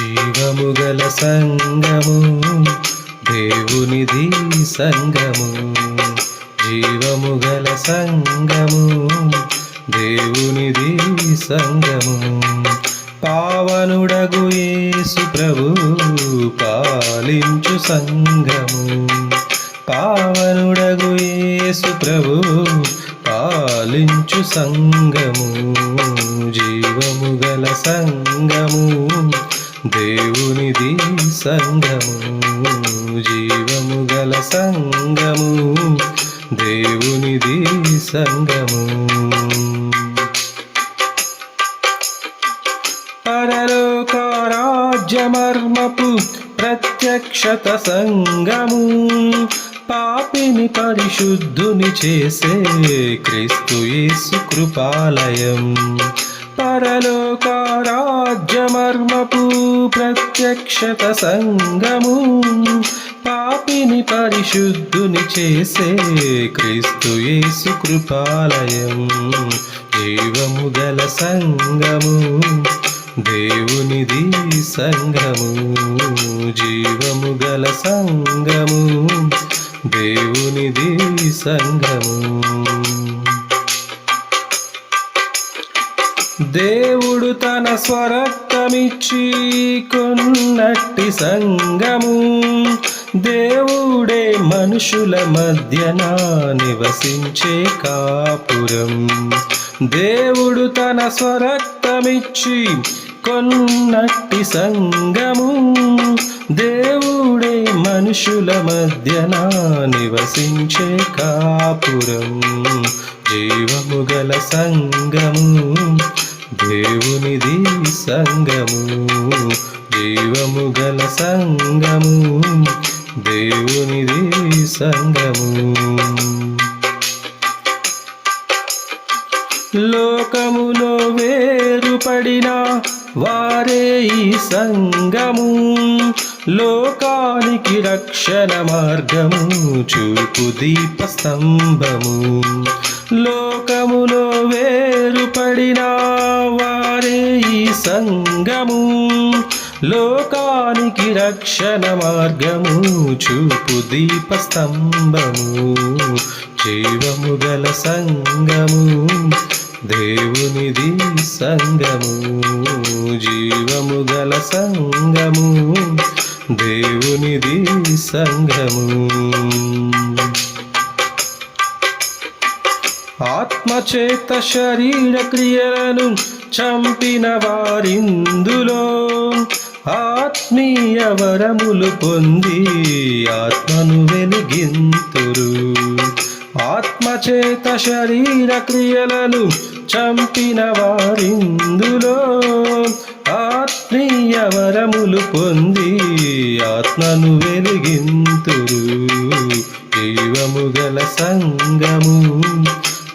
జీవము సంగము దేవునిది సంగము. జీవముగల సంగము దేవునిది సంగము. పావనుడగు యేసు ప్రభు పాలించు సంగము. పావనుడగు యేసు ప్రభు పాలించు సంగము. జీవము గల సంగము దేవునిది సంగము జీవము గల సంగము దేవునిది సంగము పరలోక రాజ్యమర్మపు ప్రత్యక్షత సంగము పాపిని పరిశుద్ధుని చేసే క్రీస్తు యేసు కృపాలయం. పరలోకారాజ్యమర్మపు ప్రత్యక్షత సంగము పాపిని పరిశుద్ధుని చేసే క్రీస్తు యేసు కృపాలయం. జీవము గల సంగము దేవునిది సంగము జీవము గల సంగము దేవునిది సంగము. దేవుడు తన స్వరక్తమిచ్చి కొన్నట్టి సంగము. దేవుడే మనుషుల మధ్యన నివసించే కాపురం. దేవుడు తన స్వరక్తమిచ్చి కొన్నట్టి సంగము. దేవుడే మనుషుల మధ్యన నివసించే కాపురం. జీవము గల సంగము. సంగము దేవునిది సంగము. లోకములో వేరుపడిన వారే ఈ సంగము లోకానికి రక్షణ మార్గము చూపు దీపస్తంభము. లోకములో రక్షణ మార్గము చూపు దీపస్తంభము జీవము గల సంగము దేవునిది సంగము జీవము గల సంగము దేవునిది సంగము. ఆత్మచేత శరీర క్రియలను చంపిన వారిందులో ఆత్మీయ వరములు పొంది ఆత్మను వెలిగింతురు. ఆత్మచేత శరీర క్రియలను చంపిన వారిందులో ఆత్మీయ వరములు పొంది ఆత్మను వెలిగింతురు. దైవము గల సంగము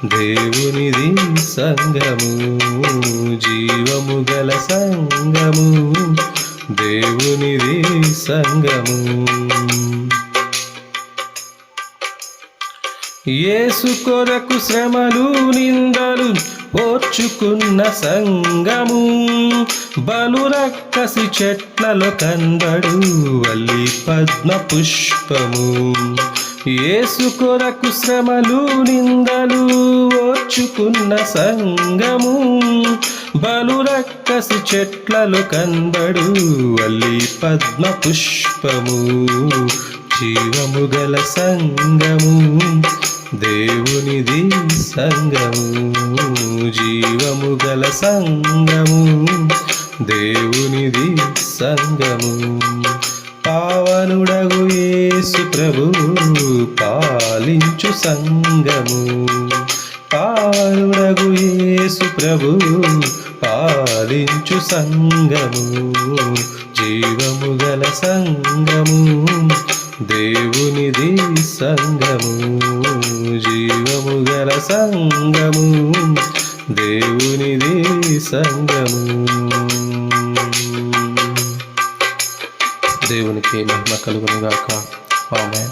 దేవునిది సంగము జీవము గల సంగము. దేవునిది సంగము. యేసు కొరకు శ్రమలు నిందలు ఓర్చుకున్న సంగము. బలు రక్కసి చెట్లలో కందడు వల్లి పద్మ పుష్పము. యేసు కొరకు శ్రమలు నిందలు ఓర్చుకున్న సంగము. బలురక్కసి చెట్లలు చెట్లలో కందడు అల్లి పద్మ పుష్పము. జీవము గల సంగము దేవునిది సంగము. జీవము గల సంగము దేవునిది సంగము. పావనుడగు యేసు ప్రభు పాలించు సంగము. పావనుడగు యేసు ప్రభు పాలించు సంగము జీవము గల సంగము దేవునిది సంగము జీవము గల సంగము దేవునిది సంగము. దేవునికి మహిమ కలుగునుగాక. ఆమె